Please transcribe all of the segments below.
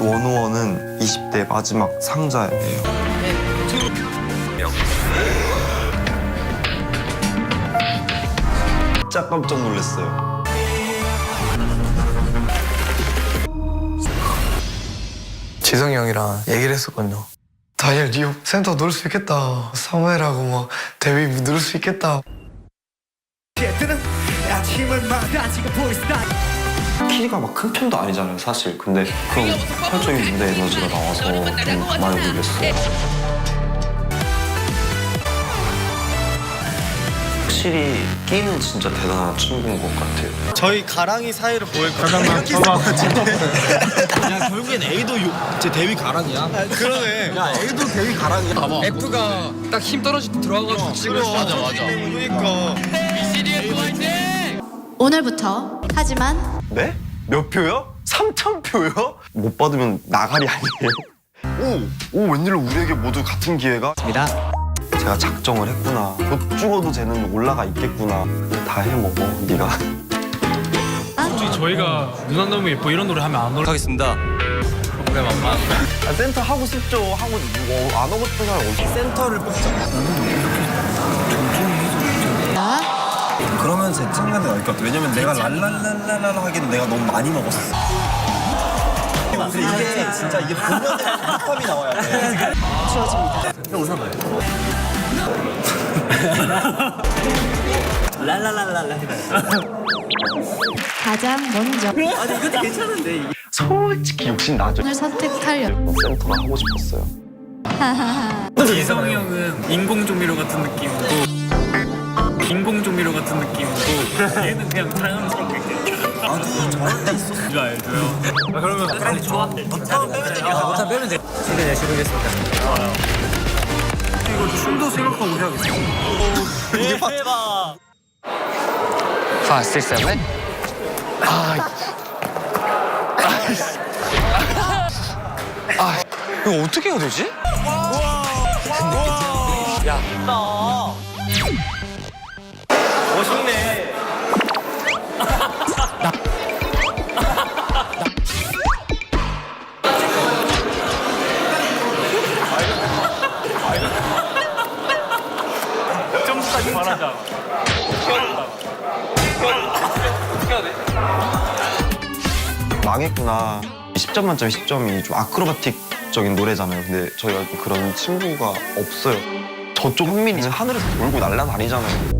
원우원은 20대 마지막 상자예요. 진짜 깜짝 놀랐어요. 지성이 형이랑 얘기를 했었거든요. 다이엘 리오 센터 누를 수 있겠다. 사무엘하고 뭐 데뷔 누를 수 있겠다. 키가 막 큰 편도 아니잖아요, 사실. 근데 그런 현적인 무대 에너지가 나와서 좀 많이 놀랐어요. 확실히 끼는 진짜 대단한 친구인 것 같아요. 저희 가랑이 사이로 보일 거 잠깐만 봐봐 야 결국엔 A도 요, 제 대위 가랑이야. 그러네. 야 A도 대위 가랑이야. 봐봐. F가 딱 힘 떨어질 때 들어가가지고 지금 맞아 맞아. 그러니까. 오늘부터 하지만 네? 몇 표요? 3천 표요? 못 받으면 나가리 아니에요? 오, 오 웬일로 우리에게 모두 같은 기회가? 입니다 제가 작정을 했구나. 못 죽어도 쟤는 올라가 있겠구나. 다 해먹어, 네가. 솔직히 저희가 누나 너무 예뻐 이런 노래 하면 안 올라 하겠습니다 아, 센터 하고 싶죠. 하고 뭐, 안 하고 싶은 사람 어디 센터를 뽑자 자, 그러면 제 생각이 나을 것 같아 왜냐면 내가 랄랄랄랄라 하기엔 내가 너무 많이 먹었어. 근데 이게 진짜 이게 보면은 힙합이 나와야 돼. 가장 먼저 솔직히 욕심 나죠. 오늘 선택하려. 센터가 하고 싶었어요. 이성이 형은 인공 조미료 같은 느낌이고 인공조미료 같은 느낌이고 얘는 그냥 자연스럽게 아 근데 때 있었어. 이거 알죠요? 아 그러면 그럼 좋았대 못하면 빼면 되니까 못하면 빼면 돼. 지금 열심히 하겠습니다. 이거 춤도 생각하고 해야겠어 대박. 5, 6, 7 이거 어떻게 해야 되지? 멋있네 망했구나. 10점 만점에 10점이 좀 아크로바틱적인 노래잖아요. 근데 저희가 그런 친구가 없어요. 저쪽 흥민이 하늘에서 돌고 날아다니잖아요.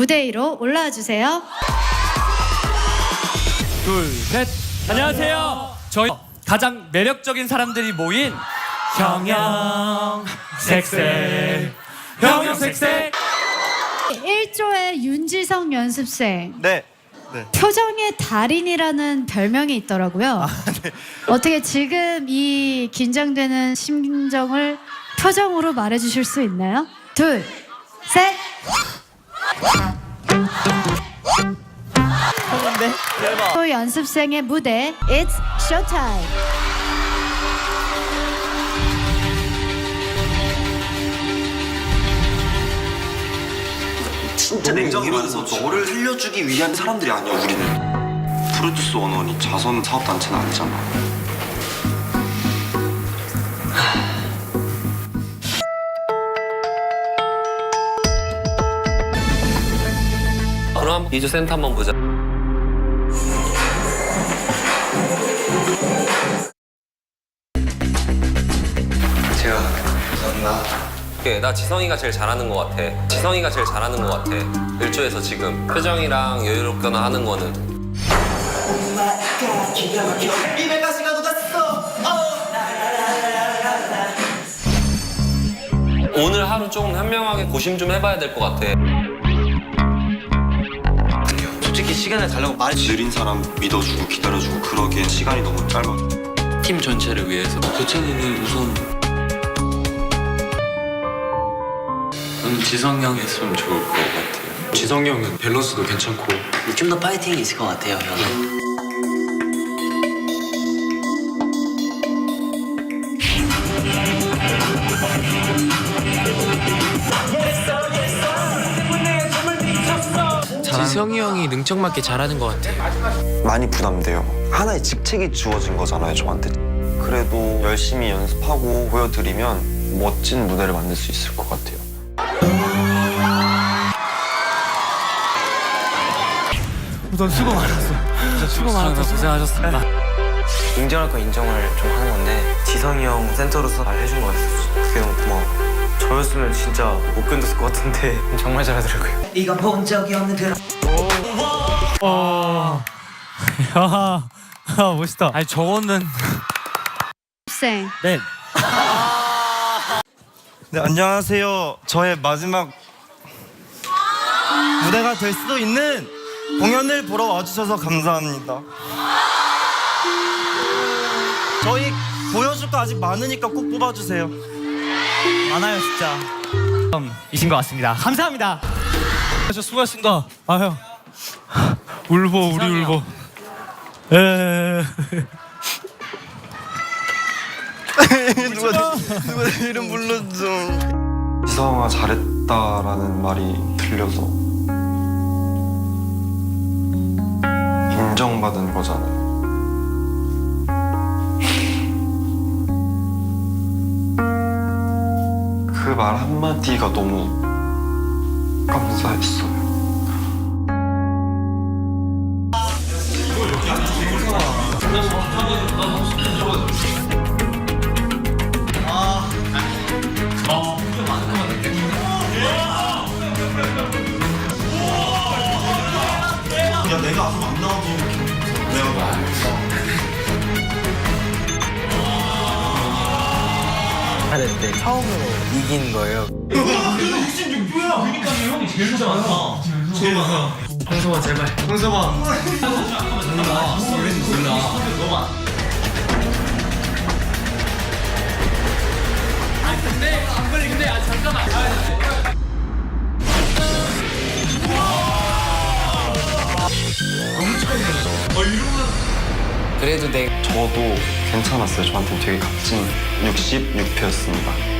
무대 위로 올라와 주세요. 둘 셋. 안녕하세요. 저희 가장 매력적인 사람들이 모인 형형 색색. 형형 색색. 1조의 윤지성 연습생. 네. 표정의 달인이라는 별명이 있더라고요. 어떻게 지금 이 긴장되는 심정을 표정으로 말해주실 수 있나요? 둘, 셋. 또 연습생의 무대 It's Showtime. 진짜 냉정히 말해서 너를 살려주기 위한 사람들이 아니야 우리는. 프로듀스 원원이 자선 사업 단체는 아니잖아. 그럼 2주 센터 한번 보자. 오케이, 나 지성이가 제일 잘하는 것 같아. 지성이가 제일 잘하는 것 같아. 일조에서 지금 표정이랑 여유롭거나 하는 거는. 오늘 하루 조금 현명하게 고심 좀 해봐야 될 것 같아. 솔직히 시간을 달라고 말해 느린 사람 믿어주고 기다려주고 그러기엔 시간이 너무 짧아 팀 전체를 위해서. 도찬이는 우선 지성이 형 했으면 좋을 것 같아요 지성이 형은 밸런스도 괜찮고 좀 더 파이팅이 있을 것 같아요, 형은. 지성이 형이 능청 맞게 잘하는 것 같아. 많이 부담돼요. 하나의 직책이 주어진 거잖아요, 저한테. 그래도 열심히 연습하고 보여드리면 멋진 무대를 만들 수 있을 것 같아요. 우선 수고 많았어. 수고 많았어. 고생하셨습니다. 인정할 건 인정을 좀 하는 건데 지성이 형 센터로서 잘 해준 것 같아요. 그게 너무 고마워. 저였으면 진짜 못 견뎠을 것 같은데 정말 잘하더라고요. 네가 본 적이 없는 그 어. 야, 아, 멋있다. 아니 저거는 생 네. 네, 안녕하세요. 저의 마지막 무대가 될 수도 있는 공연을 보러 와주셔서 감사합니다. 저희 보여줄 거 아직 많으니까 꼭 뽑아주세요. 많아요, 진짜. 이신 것 같습니다. 감사합니다. 저 수고하셨습니다. 아유. 울보 우리 울보. 에. 누가 내, 누가 내 이름 불러줘. 지성아 잘했다라는 말이 들려서 인정받은 거잖아요. 그 말 한마디가 너무 감사했어 요. 잘했대. 처음으로 이긴 거예요. 그래도 내 저도 괜찮았어요. 저한테는 되게 값진 66표였습니다. 아 이거 대박이다.